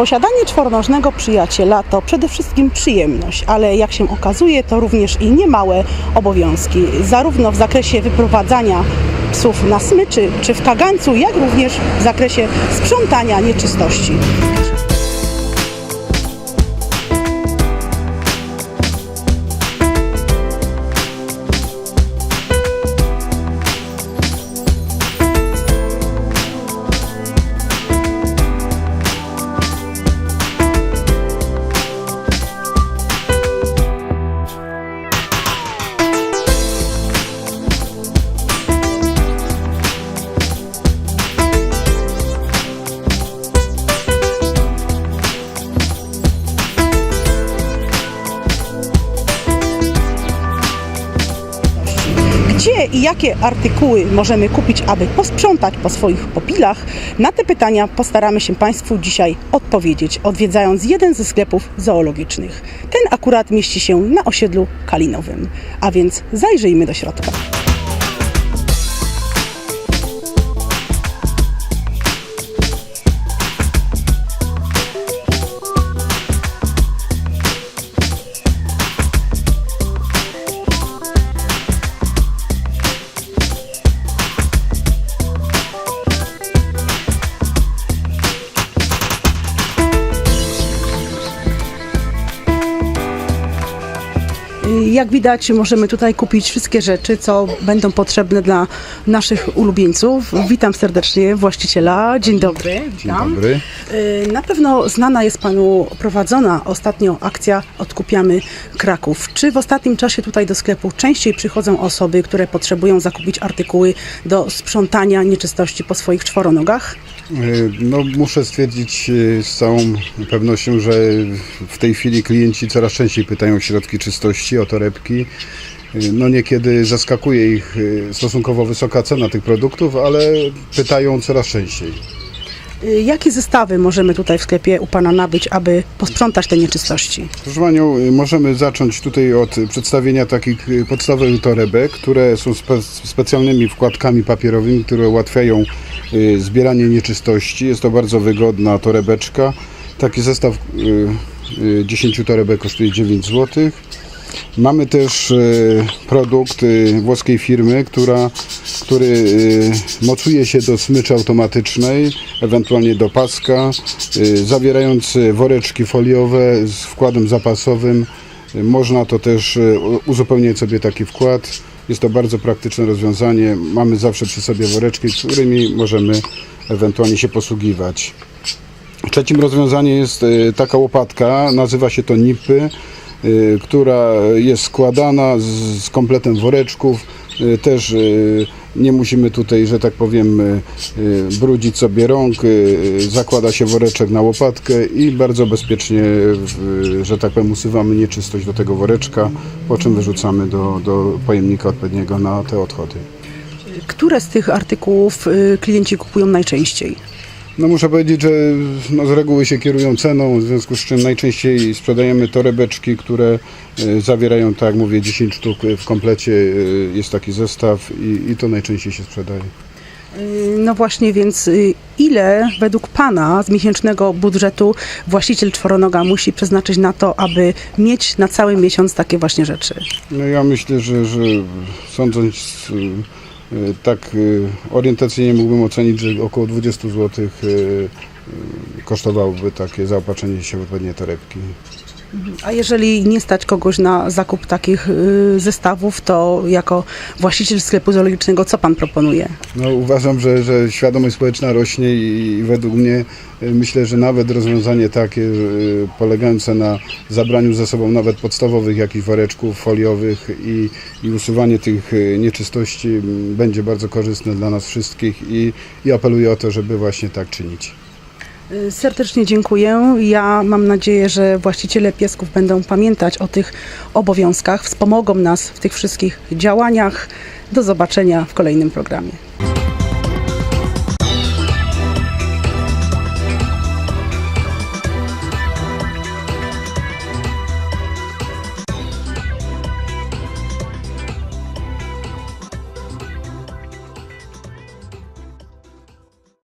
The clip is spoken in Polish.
Posiadanie czworonożnego przyjaciela to przede wszystkim przyjemność, ale jak się okazuje, to również i niemałe obowiązki, zarówno w zakresie wyprowadzania psów na smyczy czy w kagańcu, jak również w zakresie sprzątania nieczystości. Gdzie i jakie artykuły możemy kupić, aby posprzątać po swoich popilach? Na te pytania postaramy się Państwu dzisiaj odpowiedzieć, odwiedzając jeden ze sklepów zoologicznych. Ten akurat mieści się na osiedlu Kalinowym, a więc zajrzyjmy do środka. Jak widać, możemy tutaj kupić wszystkie rzeczy, co będą potrzebne dla naszych ulubieńców. Witam serdecznie właściciela. Dzień dobry. Dzień dobry. Y, Na pewno znana jest Panu prowadzona ostatnio akcja Odkupiamy Kraków. Czy w ostatnim czasie tutaj do sklepu częściej przychodzą osoby, które potrzebują zakupić artykuły do sprzątania nieczystości po swoich czworonogach? E, No, muszę stwierdzić e, z całą pewnością, że w tej chwili klienci coraz częściej pytają o środki czystości, o torebki. E, No niekiedy zaskakuje ich stosunkowo wysoka cena tych produktów, ale pytają coraz częściej. Y, Jakie zestawy możemy tutaj w sklepie u Pana nabyć, aby posprzątać te nieczystości? Proszę Panią, e, możemy zacząć tutaj od przedstawienia takich e, podstawowych torebek, które są spe specjalnymi wkładkami papierowymi, które ułatwiają zbieranie nieczystości. Jest to bardzo wygodna torebeczka. Taki zestaw e, e, 10 torebek kosztuje 9 zł. Mamy też e, produkt e, włoskiej firmy, która, który e, mocuje się do smyczy automatycznej, ewentualnie do paska, zawierający woreczki foliowe z wkładem zapasowym. Można to też uzupełniać sobie taki wkład. Jest to bardzo praktyczne rozwiązanie. Mamy zawsze przy sobie woreczki, którymi możemy ewentualnie się posługiwać. Trzecim rozwiązaniem jest taka łopatka, nazywa się to nipy, która jest składana z, z kompletem woreczków. E, Też e, nie musimy tutaj, że tak powiem, brudzić sobie rąk. Zakłada się woreczek na łopatkę i bardzo bezpiecznie, że tak powiem, usuwamy nieczystość do tego woreczka, po czym wyrzucamy do, do pojemnika odpowiedniego na te odchody. Które z tych artykułów y, klienci kupują najczęściej? No muszę powiedzieć, że no z reguły się kierują ceną, w związku z czym najczęściej sprzedajemy torebeczki, które e, zawierają, tak jak mówię, 10 sztuk w komplecie e, jest taki zestaw i, i to najczęściej się sprzedaje. Y, No właśnie, więc y, ile według Pana z miesięcznego budżetu właściciel czworonoga musi przeznaczyć na to, aby mieć na cały miesiąc takie właśnie rzeczy? No ja myślę, że, że sądząc e, e, tak e, orientacyjnie mógłbym ocenić, że około 20 zł kosztowałoby takie zaopatrzenie się w odpowiednie torebki. A jeżeli nie stać kogoś na zakup takich y, zestawów, to jako właściciel sklepu zoologicznego co Pan proponuje? No, uważam, że, że świadomość społeczna rośnie i, i według mnie y, myślę, że nawet rozwiązanie takie y, polegające na zabraniu ze sobą nawet podstawowych jakichś woreczków foliowych i, i usuwanie tych nieczystości m, będzie bardzo korzystne dla nas wszystkich i, i apeluję o to, żeby właśnie tak czynić. Y, Serdecznie dziękuję. Ja mam nadzieję, że właściciele piesków będą pamiętać o tych obowiązkach, wspomogą nas w tych wszystkich działaniach. Do zobaczenia w kolejnym programie.